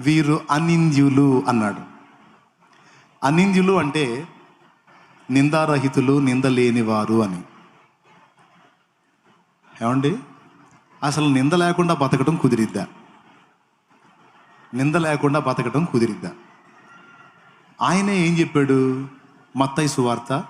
వీరు అనింద్యులు అన్నాడు. అనింద్యులు అంటే నిందారహితులు నిందలేని వారు అని. ఏమండి? అసలు నింద లేకుండా బతకడం కుదిరిద్దా? నింద లేకుండా బతకడం కుదిరిద్దా? ఆయనే ఏం చెప్పాడు? మత్తయి సువార్త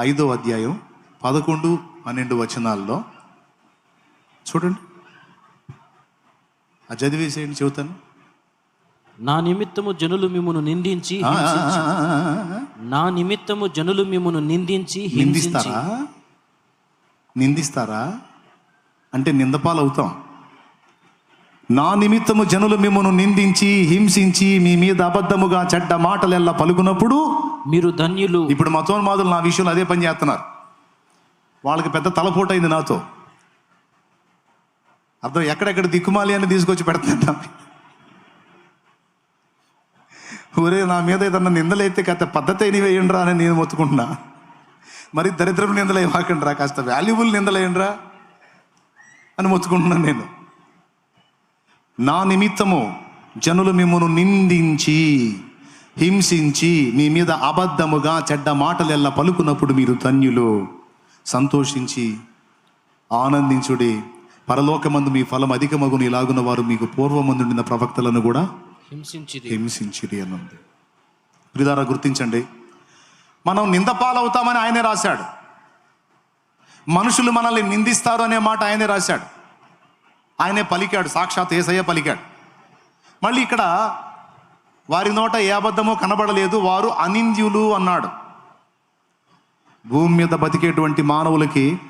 ఐదో అధ్యాయం పదకొండు పన్నెండు వచనాల్లో చూడండి. ఆ చదివేసేయండి చెబుతాను. నా నిమిత్తము జనులు మిమ్మును నిందించి. నా నిమిత్తము జనులు మిమ్మును నిందించి నిందిస్తారా? నిందిస్తారా? అంటే నిందపాలు అవుతాం నా నిమిత్తము జనులు మిమ్మను నిందించి హింసించి మీ మీద అబద్ధముగా చెడ్డ మాటలెల్లా పలుకున్నప్పుడు మీరు ధన్యులు. ఇప్పుడు మతోన్మాదులు నా విషయంలో అదే పని చేస్తున్నారు. వాళ్ళకి పెద్ద తలపోటు అయింది నాతో. అర్థం? ఎక్కడెక్కడ దిక్కుమాలి అని తీసుకొచ్చి పెడుతుంటా ఊరే నా మీద ఏదన్నా నిందలైతే కాస్త పద్ధతి అయిన వేయండిరా అని నేను మొత్తుకుంటున్నా. మరి దరిద్రపు నిందలు రా కాస్త వాల్యుబుల్ నిందలేయండిరా అని మొత్తుకుంటున్నాను నేను. నా నిమిత్తము జనులు మిమ్మను నిందించి హింసించి మీ మీద అబద్ధముగా చెడ్డ మాటలెల్లా పలుకున్నప్పుడు మీరు ధన్యులు. సంతోషించి ఆనందించుడి. పరలోకమందు మీ ఫలం అధికమగును ఇలాగున వారు మీకు పూర్వమందుండిన ప్రవక్తలను కూడా హింసించిది హింసించిరి అని ఉంది ప్రిదారా గుర్తించండి. మనం నిందపాలవుతామని ఆయనే రాశాడు. మనుషులు మనల్ని నిందిస్తారు అనే మాట ఆయనే రాశాడు. ఆయనే పలికాడు సాక్షాత్ ఏసయ్య పలికాడు. మళ్ళీ ఇక్కడ వారి నోట ఏ అబద్ధమో కనబడలేదు వారు అనింద్యులు అన్నాడు. భూమి మీద బతికేటువంటి మానవులకి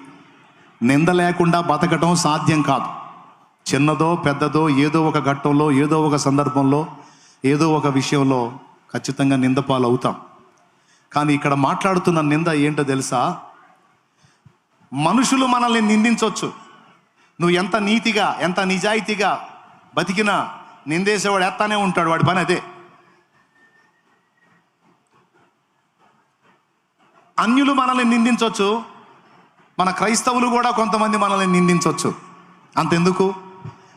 నింద లేకుండా బతకటం సాధ్యం కాదు. చిన్నదో పెద్దదో ఏదో ఒక ఘట్టంలో ఏదో ఒక సందర్భంలో ఏదో ఒక విషయంలో ఖచ్చితంగా నిందపాలు అవుతాం కానీ ఇక్కడ మాట్లాడుతున్న నింద ఏంటో తెలుసా? మనుషులు మనల్ని నిందించవచ్చు నువ్వు ఎంత నీతిగా ఎంత నిజాయితీగా బతికినా నిందేసేవాడు ఎత్తానే ఉంటాడు వాడి పని అదే. అన్యులు మనల్ని నిందించవచ్చు మన క్రైస్తవులు కూడా కొంతమంది మనల్ని నిందించవచ్చు అంతెందుకు?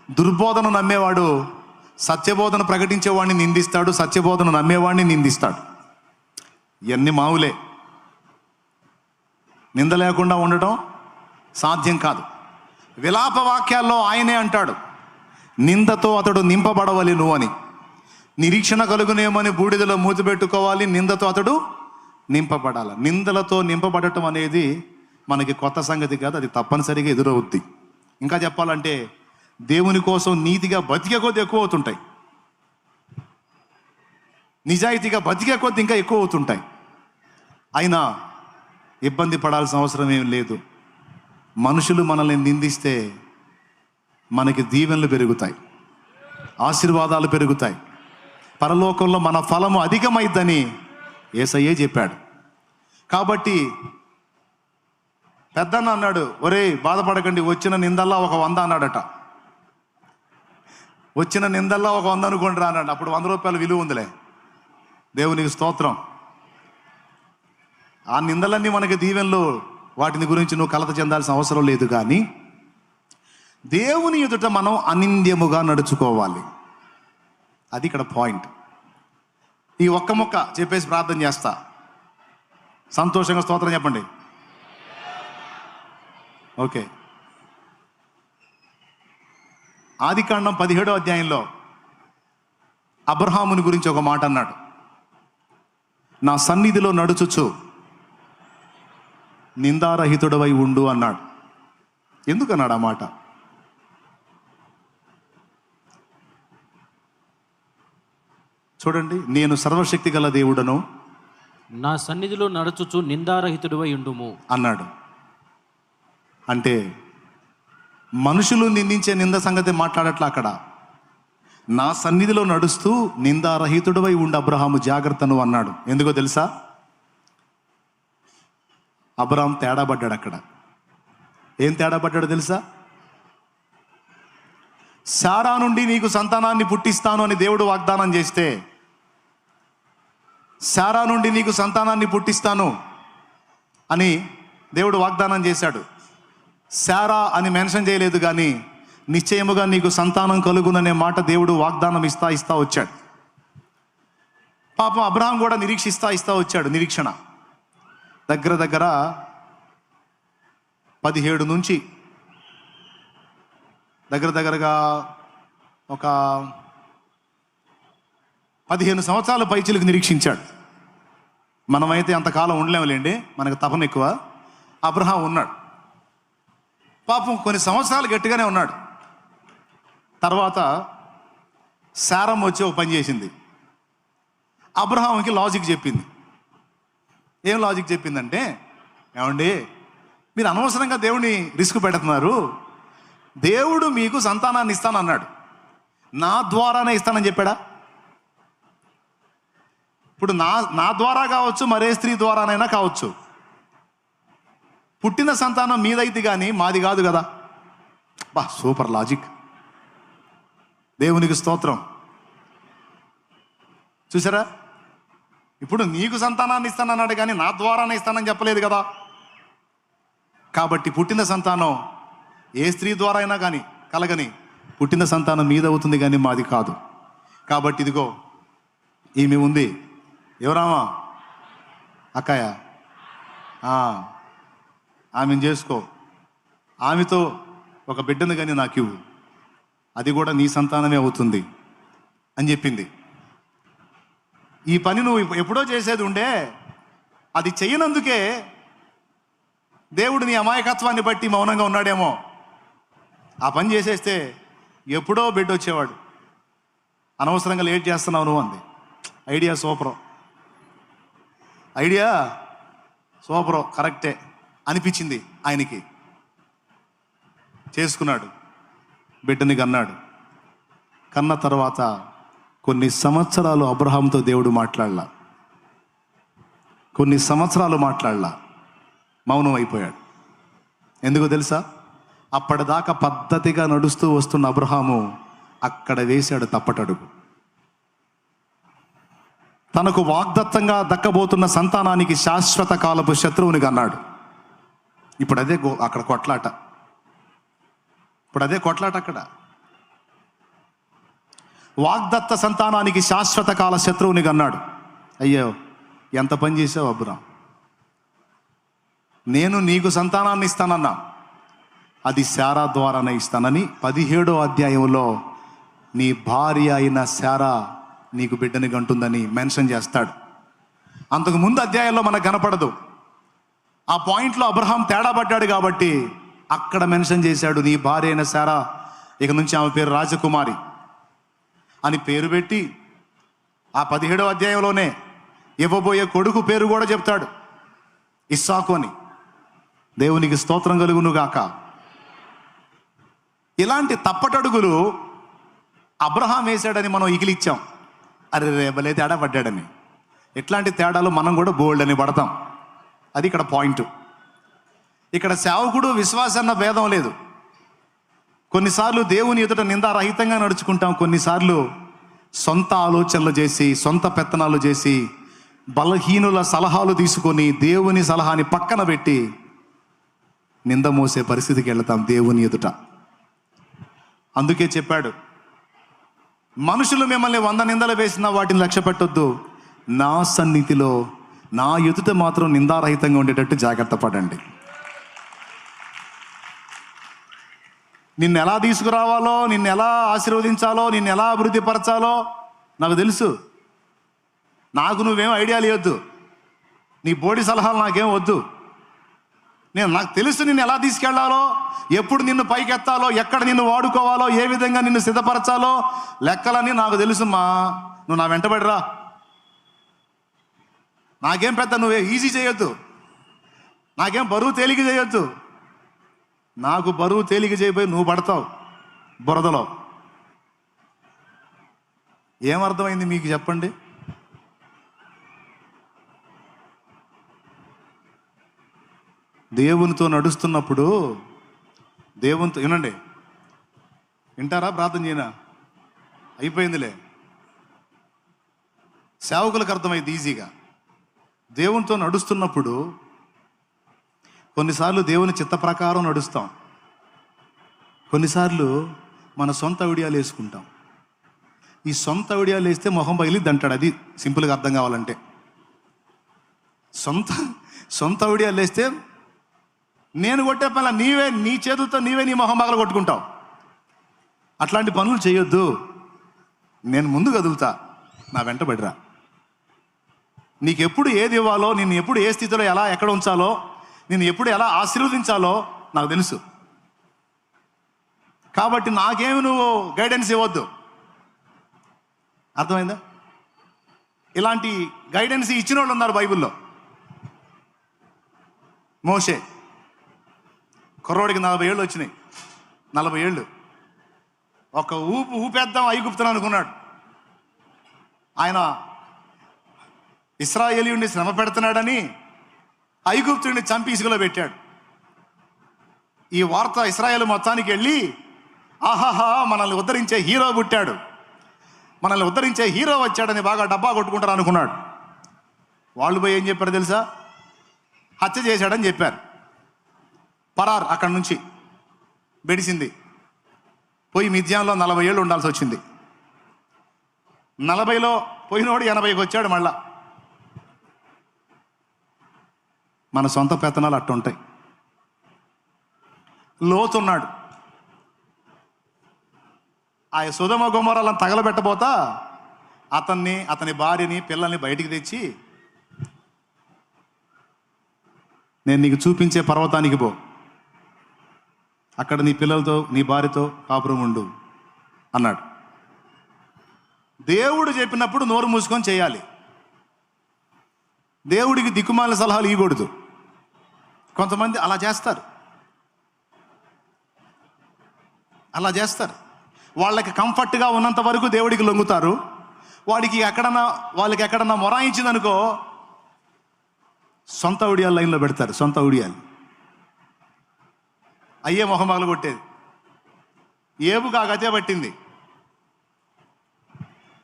దుర్బోధన నమ్మేవాడు సత్యబోధన ప్రకటించేవాడిని నిందిస్తాడు సత్యబోధన నమ్మేవాడిని నిందిస్తాడు. ఇవన్నీ మావులే. నింద లేకుండా ఉండటం సాధ్యం కాదు. విలాప వాక్యాల్లో ఆయనే అంటాడు నిందతో అతడు నింపబడవలెను అని. నిరీక్షణ కలుగునేమని బూడిదలో మూతిపెట్టుకోవాలి నిందతో అతడు నింపబడాలి. నిందలతో నింపబడటం అనేది మనకి కొత్త సంగతి కాదు అది తప్పనిసరిగా ఎదురవుద్ది. ఇంకా చెప్పాలంటే దేవుని కోసం నీతిగా బతికే కొద్ది ఎక్కువ అవుతుంటాయి. నిజాయితీగా బతికే కొద్ది ఇంకా ఎక్కువ అవుతుంటాయి. అయినా ఇబ్బంది పడాల్సిన అవసరం ఏం లేదు. మనుషులు మనల్ని నిందిస్తే మనకి దీవెనలు పెరుగుతాయి. ఆశీర్వాదాలు పెరుగుతాయి. పరలోకంలో మన ఫలము అధికమైద్దని ఏసయ్యే చెప్పాడు. కాబట్టి పెద్దన్న అన్నాడు ఒరే బాధపడకండి వచ్చిన నిందల్లా ఒక వంద అన్నాడట. వచ్చిన నిందల్లా ఒక వంద అనుకోండి రానండి. అప్పుడు వంద రూపాయల విలువ ఉందిలే. దేవునికి స్తోత్రం. ఆ నిందలన్నీ మనకి దీవెనలో. వాటిని గురించి నువ్వు కలత చెందాల్సిన అవసరం లేదు కానీ దేవుని ఎదుట మనం అనింద్యముగా నడుచుకోవాలి. అది ఇక్కడ పాయింట్. ఈ ఒక్క మొక్క చెప్పేసి ప్రార్థన చేస్తా. సంతోషంగా స్తోత్రం చెప్పండి. ఓకే. ఆదికాండం పదిహేడో అధ్యాయంలో అబ్రహాముని గురించి ఒక మాట అన్నాడు. నా సన్నిధిలో నడుచుచు నిందారహితుడవై ఉండు అన్నాడు. ఎందుకు అన్నాడు ఆ మాట? చూడండి నేను సర్వశక్తి గల దేవుడను నా సన్నిధిలో నడుచుచు నిందారహితుడివై ఉండుము. అన్నాడు. అంటే మనుషులు నిందించే నింద సంగతి మాట్లాడట్లా అక్కడ? నా సన్నిధిలో నడుస్తూ నిందారహితుడవై ఉండి అబ్రహాము జాగ్రత్తను అన్నాడు. ఎందుకో తెలుసా? అబ్రహాం తేడా పడ్డాడు అక్కడ. ఏం తేడా పడ్డాడు తెలుసా? శారా నుండి నీకు సంతానాన్ని పుట్టిస్తాను అని దేవుడు వాగ్దానం చేస్తే శారా నుండి నీకు సంతానాన్ని పుట్టిస్తాను అని దేవుడు వాగ్దానం చేశాడు. శారా అని మెన్షన్ చేయలేదు కానీ నిశ్చయముగా నీకు సంతానం కలుగుననే మాట దేవుడు వాగ్దానం ఇస్తా ఇస్తా వచ్చాడు. పాపం అబ్రహాం కూడా నిరీక్షిస్తా ఇస్తా వచ్చాడు నిరీక్షణ. దగ్గర దగ్గర పదిహేడు నుంచి దగ్గర దగ్గరగా ఒక పదిహేను సంవత్సరాల పైచిలకు నిరీక్షించాడు. మనమైతే అంతకాలం ఉండలేములేండి మనకు తపన ఎక్కువ. అబ్రహాం ఉన్నాడు. పాపం కొన్ని సంవత్సరాలు గట్టిగానే ఉన్నాడు. తర్వాత శారం వచ్చి ఒక పని చేసింది. అబ్రహాంకి లాజిక్ చెప్పింది. ఏం లాజిక్ చెప్పిందంటే ఏమండి మీరు అనవసరంగా దేవుని రిస్క్ పెడుతున్నారు. దేవుడు మీకు సంతానాన్ని ఇస్తానన్నాడు. నా ద్వారానే ఇస్తానని చెప్పాడా? ఇప్పుడు నా నా ద్వారా కావచ్చు మరే స్త్రీ ద్వారానైనా కావచ్చు. పుట్టిన సంతానం మీదైతే కానీ మాది కాదు కదా. బా సూపర్ లాజిక్. దేవునికి స్తోత్రం. చూసారా? ఇప్పుడు నీకు సంతానాన్ని ఇస్తానన్నాడు కానీ నా ద్వారానే ఇస్తానని చెప్పలేదు కదా. కాబట్టి పుట్టిన సంతానం ఏ స్త్రీ ద్వారా అయినా కానీ కలగని పుట్టిన సంతానం మీద అవుతుంది కానీ మాది కాదు. కాబట్టి ఇదిగో ఈమె ఉంది. ఎవరామా? అక్కయ్య. ఆమెను చేసుకో. ఆమెతో ఒక బిడ్డను కానీ నాకు ఇవ్వు. అది కూడా నీ సంతానమే అవుతుంది అని చెప్పింది. ఈ పని నువ్వు ఎప్పుడో చేసేది ఉండే అది చేయనందుకే దేవుడు నీ అమాయకత్వాన్ని బట్టి మౌనంగా ఉన్నాడేమో. ఆ పని చేసేస్తే ఎప్పుడో బిడ్డ వచ్చేవాడు. అనవసరంగా లేట్ చేస్తున్నావు నువ్వు అంది. ఐడియా సూపరో. ఐడియా సూపరో కరెక్టే. అనిపించింది ఆయనకి. చేసుకున్నాడు. బిడ్డని కన్నాడు. కన్న తర్వాత కొన్ని సంవత్సరాలు అబ్రహాంతో దేవుడు మాట్లాడలా. కొన్ని సంవత్సరాలు మాట్లాడలా. మౌనం అయిపోయాడు ఎందుకో తెలుసా? అప్పటిదాకా పద్ధతిగా నడుస్తూ వస్తున్న అబ్రహాము అక్కడ వేశాడు తప్పటడుగు. తనకు వాగ్దత్తంగా దక్కబోతున్న సంతానానికి శాశ్వత కాలపు శత్రువుని అన్నాడు ఇప్పుడు అదే గో అక్కడ కొట్లాట. ఇప్పుడు అదే కొట్లాట అక్కడ. వాగ్దత్త సంతానానికి శాశ్వత కాల శత్రువుని అన్నాడు అయ్యో ఎంత పని చేసావు అబ్బురాం. నేను నీకు సంతానాన్ని ఇస్తానన్నా. అది శారా ద్వారానే ఇస్తానని పదిహేడో అధ్యాయంలో నీ భార్య అయిన శారా నీకు బిడ్డని గంటుందని మెన్షన్ చేస్తాడు. అంతకు ముందు అధ్యాయంలో మనకు కనపడదు. ఆ పాయింట్లో అబ్రహాం తేడా పడ్డాడు కాబట్టి అక్కడ మెన్షన్ చేశాడు నీ భార్య అయిన సారా ఇక నుంచి ఆమె పేరు రాజకుమారి అని పేరు పెట్టి ఆ పదిహేడవ అధ్యాయంలోనే ఇవ్వబోయే కొడుకు పేరు కూడా చెప్తాడు ఇస్సాకు అని. దేవునికి స్తోత్రం కలుగును గాక ఇలాంటి తప్పటడుగులు అబ్రహాం వేశాడని మనం ఇగిలిచ్చాం. అరే రేపలే తేడా పడ్డాడని. ఇట్లాంటి తేడాలు మనం కూడా బోల్డ్ అని పడతాం. అది ఇక్కడ పాయింట్. ఇక్కడ సేవకుడు విశ్వాసన్న భేదం లేదు. కొన్నిసార్లు దేవుని ఎదుట నిందారహితంగా నడుచుకుంటాం కొన్నిసార్లు సొంత ఆలోచనలు చేసి సొంత పెత్తనాలు చేసి బలహీనుల సలహాలు తీసుకొని దేవుని సలహాని పక్కన పెట్టి నింద మోసే పరిస్థితికి వెళ్తాం దేవుని ఎదుట. అందుకే చెప్పాడు మనుషులు మిమ్మల్ని వంద నిందలు వేసిన వాటిని లక్ష్య పెట్టొద్దు నా సన్నిధిలో నా ఎదుట మాత్రం నిందారహితంగా ఉండేటట్టు జాగ్రత్త పడండి. నిన్ను ఎలా తీసుకురావాలో నిన్ను ఎలా ఆశీర్వదించాలో నిన్ను ఎలా అభివృద్ధి పరచాలో నాకు తెలుసు. నాకు నువ్వేం ఐడియా లేవద్దు. నీ బోడి సలహాలు నాకేం వద్దు. నేను నాకు తెలుసు నిన్ను ఎలా తీసుకెళ్ళాలో ఎప్పుడు నిన్ను పైకెత్తాలో ఎక్కడ నిన్ను వాడుకోవాలో ఏ విధంగా నిన్ను సిద్ధపరచాలో లెక్కలన్నీ నాకు తెలుసు మా నువ్వు నా వెంటబడిరా. నాకేం పెద్ద నువ్వే ఈజీ చేయొద్దు. నాకేం బరువు తేలిక చేయొద్దు. నాకు బరువు తేలిక చేయబోయి నువ్వు పడతావు బురదలో. ఏమర్థమైంది మీకు చెప్పండి? దేవునితో నడుస్తున్నప్పుడు దేవునితో వినండి. వింటారా ప్రార్థన చేయనా? అయిపోయిందిలే. సేవకులకు అర్థమైంది ఈజీగా దేవునితో నడుస్తున్నప్పుడు కొన్నిసార్లు దేవుని చిత్త ప్రకారం నడుస్తాం. కొన్నిసార్లు మన సొంత విడియాలు వేసుకుంటాం. ఈ సొంత విడియాలు వేస్తే మొహం బయలు అంటాడు అది సింపుల్గా అర్థం కావాలంటే. సొంత సొంత విడియాలు వేస్తే నేను కొట్టే పనుల నీవే నీ చేతులతో నీవే నీ మొహం పగల కొట్టుకుంటావు అట్లాంటి పనులు చేయొద్దు. నేను ముందు కదులుతా. నా వెంట పడిరా. నీకు ఎప్పుడు ఏది ఇవ్వాలో నిన్ను ఎప్పుడు ఏ స్థితిలో ఎలా ఎక్కడ ఉంచాలో నిన్ను ఎప్పుడు ఎలా ఆశీర్వదించాలో నాకు తెలుసు. కాబట్టి నాకేమి నువ్వు గైడెన్స్ ఇవ్వద్దు. అర్థమైందా? ఇలాంటి గైడెన్స్ ఇచ్చిన వాళ్ళు ఉన్నారు బైబిల్లో. మోషే. కుర్రోడికి నలభై ఏళ్ళు వచ్చినాయి. నలభై ఏళ్ళు. ఒక ఊపు ఊపేద్దాం ఐగుప్తుని అనుకున్నాడు. ఆయన ఇస్రాయేలీయుడిని శ్రమ పెడుతున్నాడని ఐగుప్తుడిని చంపి ఇసుకలో పెట్టాడు. ఈ వార్త ఇస్రాయేల్ మొత్తానికి వెళ్ళి ఆహాహా మనల్ని ఉద్ధరించే హీరో పుట్టాడు. మనల్ని ఉద్ధరించే హీరో వచ్చాడని బాగా డబ్బా కొట్టుకుంటారు అనుకున్నాడు. వాళ్ళు పోయి ఏం చెప్పారు తెలుసా? హత్య చేశాడని చెప్పారు. పరార్ అక్కడి నుంచి బెడిసింది పోయి మిథ్యాంలో నలభై ఏళ్ళు ఉండాల్సి వచ్చింది. నలభైలో పోయినోడు ఎనభైకి వచ్చాడు మళ్ళా. మన సొంత పెత్తనాలు అట్టుంటాయి. లోతున్నాడు. ఆ సుధమ గుమ్మరాలను తగలబెట్టబోతా అతన్ని అతని భార్యని పిల్లల్ని బయటికి తెచ్చి నేను నీకు చూపించే పర్వతానికి పో. అక్కడ నీ పిల్లలతో నీ భార్యతో కాపురం ఉండు అన్నాడు. దేవుడు చెప్పినప్పుడు నోరు మూసుకొని చేయాలి. దేవుడికి దిక్కుమాల సలహాలు ఇవ్వకూడదు. కొంతమంది అలా చేస్తారు. అలా చేస్తారు. వాళ్ళకి కంఫర్ట్గా ఉన్నంత వరకు దేవుడికి లొంగుతారు. వాడికి ఎక్కడన్నా వాళ్ళకి ఎక్కడన్నా మొరాయించిందనుకో సొంత ఉడియాలు లైన్లో పెడతారు సొంత ఉడియాలు. అయ్యే మొహమగలు కొట్టేది. ఏబు కాకతే పట్టింది.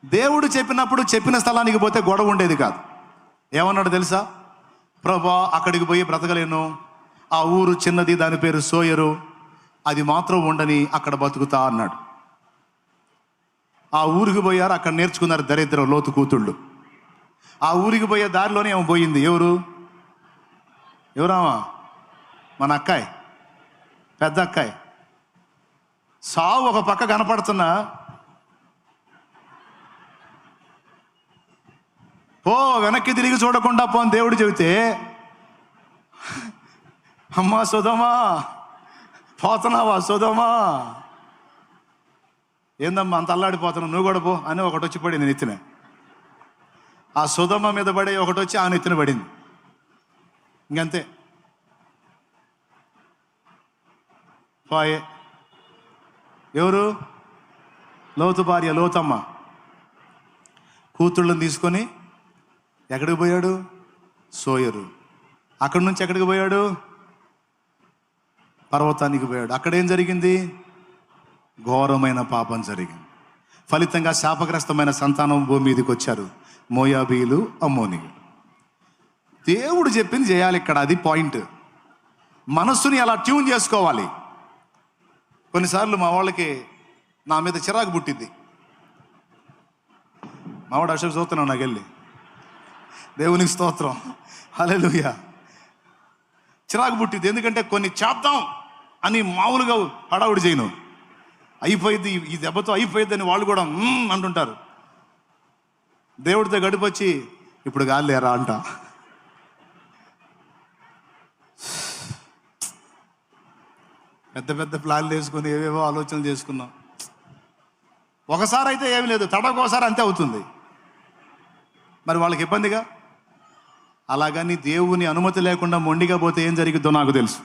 దేవుడు చెప్పినప్పుడు చెప్పిన స్థలానికి పోతే గొడవ ఉండేది కాదు. ఏమన్నాడు తెలుసా? ప్రభా అక్కడికి పోయి బ్రతకలేను. ఆ ఊరు చిన్నది దాని పేరు సోయరు. అది మాత్రం ఉండని అక్కడ బతుకుతా అన్నాడు. ఆ ఊరికి పోయారు అక్కడ నేర్చుకున్నారు దరిద్రం లోతు కూతుళ్ళు. ఆ ఊరికి పోయే దారిలోనే ఏమో పోయింది. ఎవరు? ఎవరామా? మన అక్కాయ్. పెద్ద అక్కాయ్. సావు ఒక పక్క కనపడుతున్నా. ఓ వెనక్కి తిరిగి చూడకుండా పోని దేవుడు చెబితే అమ్మా సుధమా. పోతున్నావా సుధమా? ఏందమ్మా అంత అల్లాడిపోతున్నావు? నువ్వు కూడా పో అని ఒకటి వచ్చి పడింది నెత్తిన ఆ సుధమ్మ మీద పడి ఒకటి వచ్చి ఆ నెత్తిన పడింది. ఇంకంతే. పాయే. ఎవరు? లోతు భార్య లోతమ్మ. కూతుళ్ళని తీసుకొని ఎక్కడికి పోయాడు? సోయరు. అక్కడి నుంచి ఎక్కడికి పోయాడు? పర్వతానికి పోయాడు. అక్కడ ఏం జరిగింది? ఘోరమైన పాపం జరిగింది. ఫలితంగా శాపగ్రస్తమైన సంతానం భూమి మీదకి వచ్చారు మోయాబీలు అమ్మోనియులు. దేవుడు చెప్పింది చేయాలి ఇక్కడ అది పాయింట్. మనస్సుని అలా ట్యూన్ చేసుకోవాలి. కొన్నిసార్లు మా వాళ్ళకి నా మీద చిరాకు పుట్టింది మావాడు అశోక్ చూస్తున్నాడు నాకు వెళ్ళి దేవునికి స్తోత్రం. హల్లెలూయా. చిరాకు పుట్టింది. ఎందుకంటే కొన్ని చేద్దాం అని మామూలుగా హడావుడి చేయను. అయిపోయింది ఈ దెబ్బతో అయిపోయింది అని వాళ్ళు కూడా అంటుంటారు. దేవుడితో గడిపొచ్చి ఇప్పుడు గాలిలేరా అంట. పెద్ద పెద్ద ప్లాన్లు వేసుకొని ఏవేవో ఆలోచనలు చేసుకున్నాం. ఒకసారి అయితే ఏమీ లేదు. తడకోసారి అంతే అవుతుంది. మరి వాళ్ళకి ఇబ్బందిగా? అలాగని దేవుని అనుమతి లేకుండా మొండిగా పోతే ఏం జరిగిద్దో నాకు తెలుసు.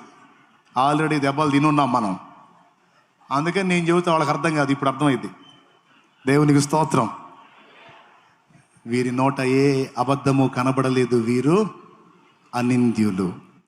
ఆల్రెడీ దెబ్బలు తినున్నాం మనం. అందుకని నేను చెబుతా వాళ్ళకి అర్థం కాదు ఇప్పుడు అర్థమైంది. దేవునికి స్తోత్రం. వీరి నోట ఏ అబద్ధము కనబడలేదు వీరు అనింద్యులు.